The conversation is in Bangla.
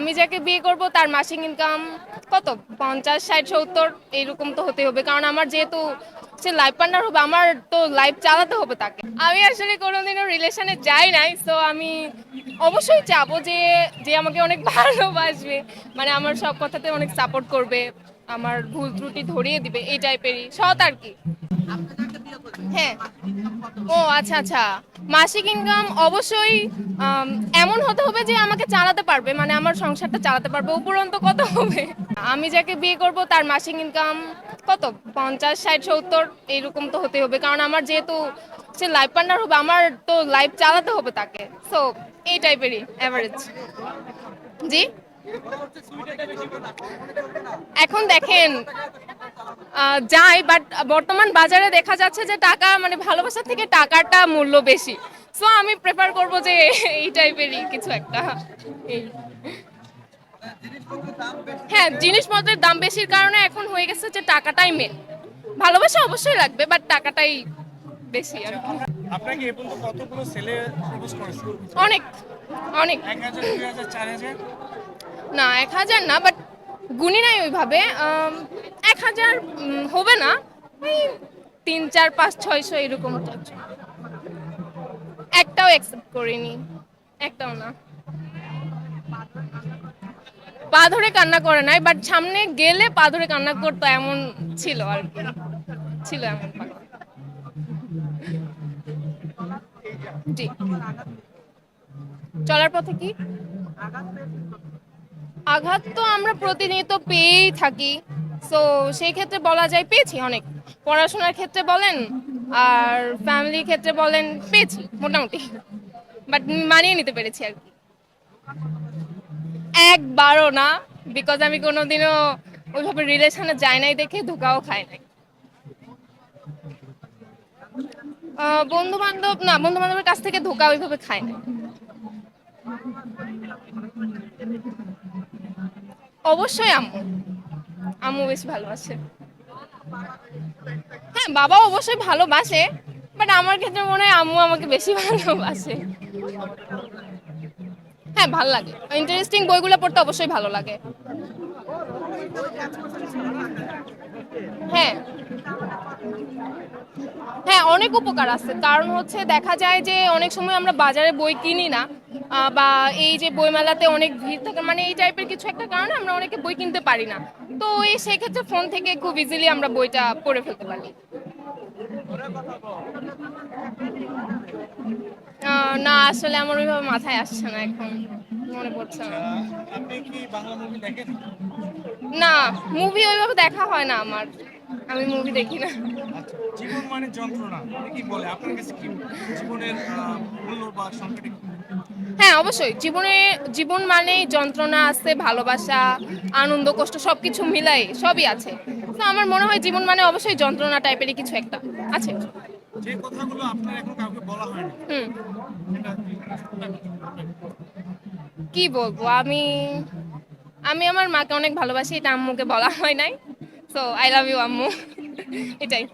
আমি যাকে বিয়ে করব, তার মাসিক ইনকাম কত? পঞ্চাশ, ষাট, সত্তর এইরকম তো হতে হবে। কারণ আমার যেহেতু সে লাইফ পার্টনার হবে, আমার তো লাইফ চালাতে হবে তাকে। আমি আসলে কোনোদিনও রিলেশনে যাই নাই সো আমি অবশ্যই চাবো যে যে আমাকে অনেক ভালোবাসবে। মানে আমার সব কথাতে অনেক সাপোর্ট করবে, আমার ভুল ত্রুটি ধরিয়ে দিবে, এই টাইপেরই সৎ আর কি। হ্যাঁ। ও আচ্ছা আচ্ছা। মাসিক ইনকাম অবশ্যই এমন হতে হবে যে আমাকে চালাতে পারবে মানে আমার সংসারটা চালাতে পারবে। উপরন্ত কত হবে? আমি যাকে বিয়ে করব, তার মাসিক ইনকাম কত? পঞ্চাশ, ষাট, সত্তর, এইরকম তো হতে হবে। কারণ আমার যেহেতু সে লাইফ পার্টনার হবে, আমার তো লাইফ চালাতে হবে তাকে। সো এই টাইপেরই অ্যাভারেজ জি? এখন দেখেন যাই বাট বর্তমান বাজারে দেখা যাচ্ছে যে টাকা মানে ভালোবাসার থেকে টাকাটা মূল্য বেশি। সো আমি প্রেফার করব যে এই টাইপেরই কিছু একটা। এই। হ্যাঁ জিনিসপত্রের দাম বেশির কারণে এখন হয়ে গেছে যে টাকাটাই মেন ভালোবাসা অবশ্যই লাগবে বাট টাকাটাই বেশি আর কি। আপনাকে এ পর্যন্ত কতগুলো ছেলে প্রপোজ করেছে? অনেক অনেক। এক হাজার দুই হাজার চার হাজার? না এক হাজার না বাট গুনি নাই ওইভাবে। হাজার হবে না। ওই তিন, চার, পাঁচ ছয়শো এরকম একটাও অ্যাকসেপ্ট করিনি। একটাও না। পা ধরে কান্না করে নাই বাট সামনে গেলে পা ধরে কান্না করতো, এমন ছিল আর কি। ছিল এমন জি। চলার পথে কি? আঘাত তো আমরা প্রতিনিয়ত পেয়েই থাকি। সো সেই ক্ষেত্রে বলা যায় পেয়েছি অনেক। পড়াশোনার ক্ষেত্রে বলেন আর ফ্যামিলির ক্ষেত্রে বলেন পেয়েছি, মোটামুটি। বাট মানিয়ে নিতে পেরেছি আর কি। একবারও না বিকজ আমি কোনোদিনও ওইভাবে রিলেশনে যাই নাই দেখে, ধোকাও খাই নাই। বন্ধু বান্ধব না বন্ধু বান্ধবের কাছ থেকে ধোকা ওইভাবে খাই নাই। অবশ্যই আম্মু। আম্মু বেশ ভালোবাসে হ্যাঁ বাবা অবশ্যই ভালোবাসে বাট আমার ক্ষেত্রে মনে হয় আম্মু আমাকে বেশি ভালোবাসে। হ্যাঁ ভালো লাগে। ইন্টারেস্টিং বইগুলো পড়তে অবশ্যই ভালো লাগে। হ্যাঁ। হ্যাঁ অনেক উপকার আছে। কারণ হচ্ছে দেখা যায় যে অনেক সময় আমরা বাজারে বই কিনি না বা এই যে বইমেলাতে অনেক ভিড় থাকে মানে এই টাইপের কিছু একটা কারণে আমরা অনেকে বই কিনতে পারি না। তো এই সেক্ষেত্রে ফোন থেকে খুব ইজিলি আমরা বইটা পড়ে ফেলতে পারি। না, আসলে আমার ওইভাবে মাথায় আসছে না এখন, মনে পড়ছে না। না মুভি ওইভাবে দেখা হয় না আমার, আমি মুভি দেখি না। আচ্ছা জীবন মানে যন্ত্রণা কি বলে? আপনার কাছে কি জীবনের মূল্য বা কি? হ্যাঁ অবশ্যই। জীবনে জীবন মানেই যন্ত্রণা আছে ভালোবাসা আনন্দ কষ্ট সব কিছু মিলাই সবই আছে। তো আমার মনে হয় জীবন মানে অবশ্যই যন্ত্রণা টাইপেরই কিছু একটা। আছে? যে কথাগুলো আপনার এখন কাউকে বলা হয়নি হুম। কি? বলব? আমি আমি আমার মাকে অনেক ভালোবাসি এটা আম্মুকে বলা হয় নাই। সো আই লাভ ইউ আম্মু। এটাই।